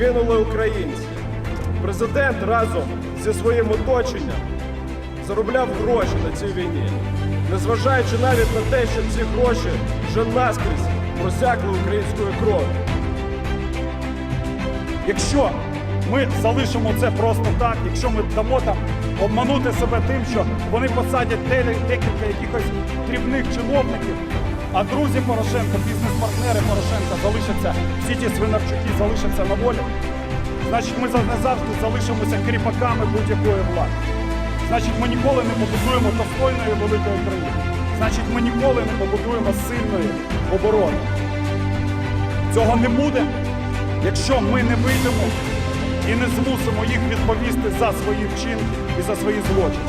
гинули українці. Президент разом зі своїм оточенням заробляв гроші на цій війні, незважаючи навіть на те, що ці гроші вже наскрізь просякли українською кров'ю. Якщо ми залишимо це просто так, якщо ми дамо там обманути себе тим, що вони посадять декілька якихось дрібних чиновників, а друзі Порошенка, бізнес-партнери Порошенка залишаться, всі ті свинарчуки залишаться на волі, значить ми за- назавжди залишимося кріпаками будь-якої влади. Значить, ми ніколи не побудуємо достойної великої країни. Значить, ми ніколи не побудуємо сильної оборони. Цього не буде, якщо ми не вийдемо і не змусимо їх відповісти за свої вчинки і за свої злочини.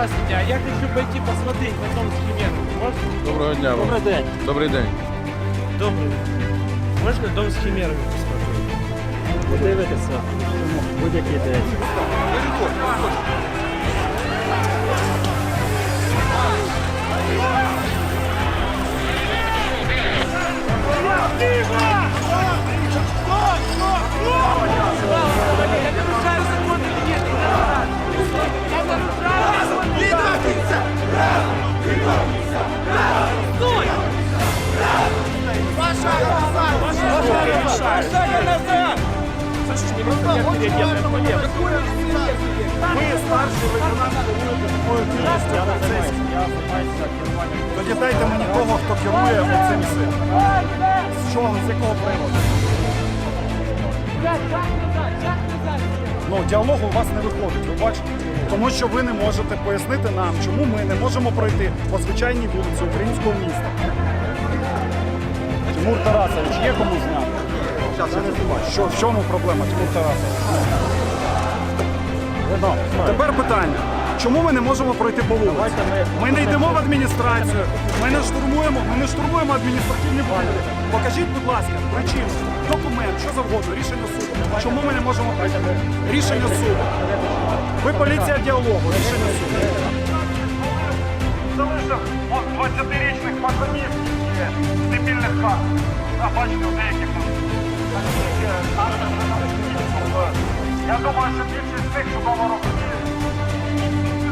Здравствуйте, а я хочу пойти посмотреть на дом с химерами. Можно? Доброго дня вам. Добрий день. Добрий день. Добрий. Можна дом з химерами посмотреть? Подивитися будь-який день. Я Ви старший лейтенант керуєте такою кількістю поліцейських. Тоді дайте мені того, хто керує цим силом. З чого, з якого приводу? Ну, діалогу у вас не виходить, ви бачите? Тому що ви не можете пояснити нам, чому ми не можемо пройти по звичайній вулиці українського міста. Тимур Тарасович, є кому зняти? Що, в чому проблема? Ну, Тепер питання. Чому ми не можемо пройти по вулиці? Ми не йдемо в адміністрацію, ми не штурмуємо, ми не штурмуємо адміністративні будинки. Покажіть, будь ласка, причину, документ, що завгодно, рішення суду. Чому ми не можемо пройти? Рішення суду. Ви поліція діалогу, рішення суду. Залишив 20-річних пацанів дебільних хат. А бачите, у деяких я думаю, що більшість з них чудово розуміють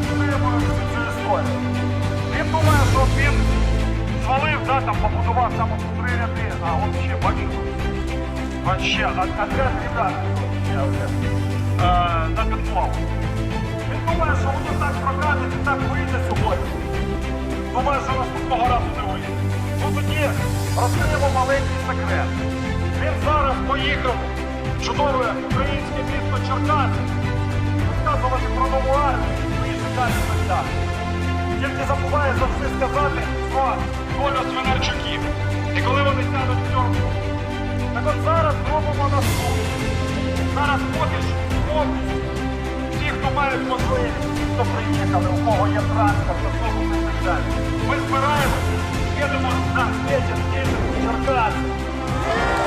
підтримують цю історію. Він думає, що він звалив, да, там побудував там от три ряди, а от ще бачите. От ще, от- отряд ребят, на підмову. Він думає, що воно так прокатить і так вийде сьогодні. Думаю, що наступного разу не вийде. Ну тоді розкриємо маленький секрет. Він зараз поїхав в чудове українське місто Черкаси розказувати про нову армію і шикарні життя. Тільки забуває завжди сказати про долю свинарчуків. І коли вони сядуть в тюрму. Так от зараз зробимо наступне. Зараз що повністю всі, хто мають можливість, хто приїхали, у кого є транспорт, автобус і так далі. Ми збираємося, їдемо на вечір, їдемо в Черкаси.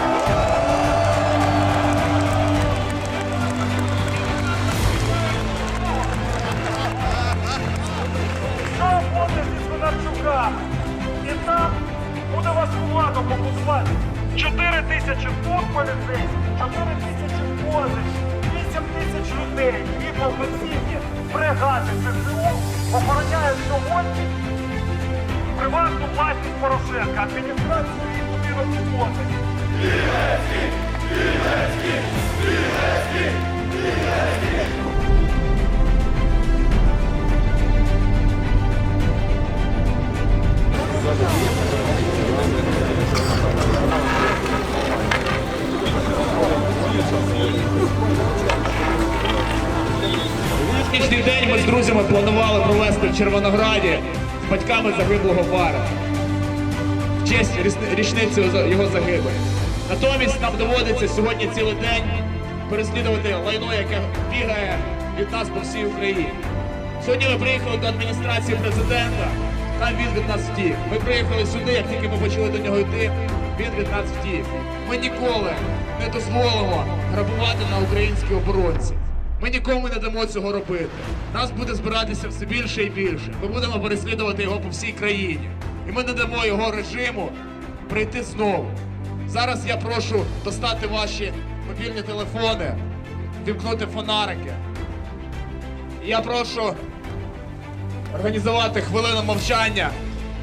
Бригади ЗСУ охороняють сьогодні приватну власність Порошенка, адміністрацію і будинок возить. Сьогоднішній день ми з друзями планували провести в Червонограді з батьками загиблого пара в честь річниці його загибелі. Натомість нам доводиться сьогодні цілий день переслідувати лайно, яке бігає від нас по всій Україні. Сьогодні ми приїхали до адміністрації президента, там він від нас втік. Ми приїхали сюди, як тільки ми почали до нього йти, він від нас втік. Ми ніколи не дозволимо грабувати на українській оборонці. Ми нікому не дамо цього робити. Нас буде збиратися все більше і більше. Ми будемо переслідувати його по всій країні. І ми не дамо його режиму прийти знову. Зараз я прошу достати ваші мобільні телефони, вімкнути фонарики. Я прошу організувати хвилину мовчання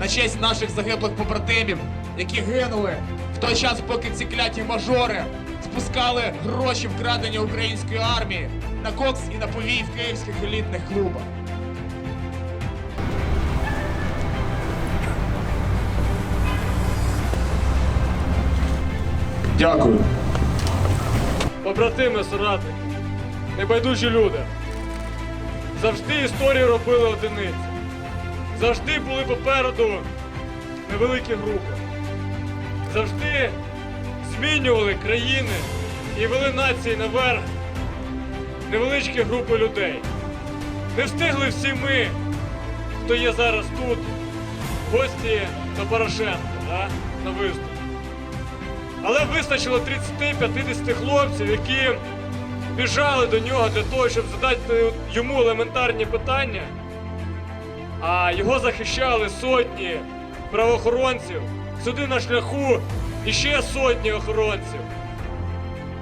на честь наших загиблих побратимів, які гинули в той час, поки ці кляті мажори спускали гроші вкрадені української армії на кокс і на повій в київських елітних клубах. Дякую. Побратими, соратники, небайдужі люди. Завжди історію робили одиниці. Завжди були попереду невеликі групи. Завжди змінювали країни і вели нації наверх невеличкі групи людей. Не встигли всі ми, хто є зараз тут, гості до Порошенка, да? на виступ. Але вистачило 30-50 хлопців, які біжали до нього для того, щоб задати йому елементарні питання. А його захищали сотні правоохоронців, сюди на шляху іще сотні охоронців.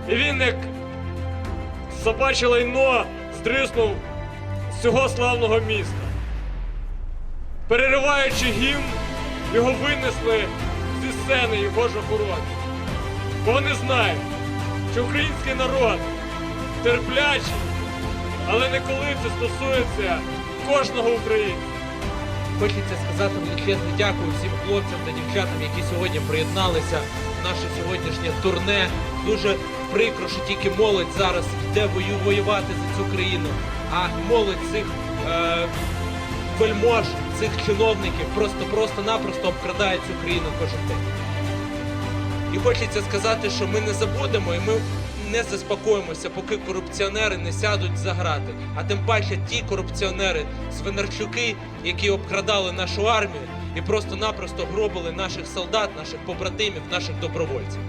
І він як собаче лайно здриснув з цього славного міста. Перериваючи гімн, його винесли зі сцени його ж охоронці. Бо вони знають, що український народ терплячий, але не коли це стосується кожного українця. Хочеться сказати величезне дякую всім хлопцям та дівчатам, які сьогодні приєдналися в наше сьогоднішнє турне. Дуже прикро, що тільки молодь зараз йде вою- воювати за цю країну, а молодь цих е, вельмож, цих чиновників просто-просто-напросто обкрадає цю країну кожен день. І хочеться сказати, що ми не забудемо і ми не заспокоїмося, поки корупціонери не сядуть за грати. А тим паче ті корупціонери, свинарчуки, які обкрадали нашу армію і просто-напросто гробили наших солдат, наших побратимів, наших добровольців.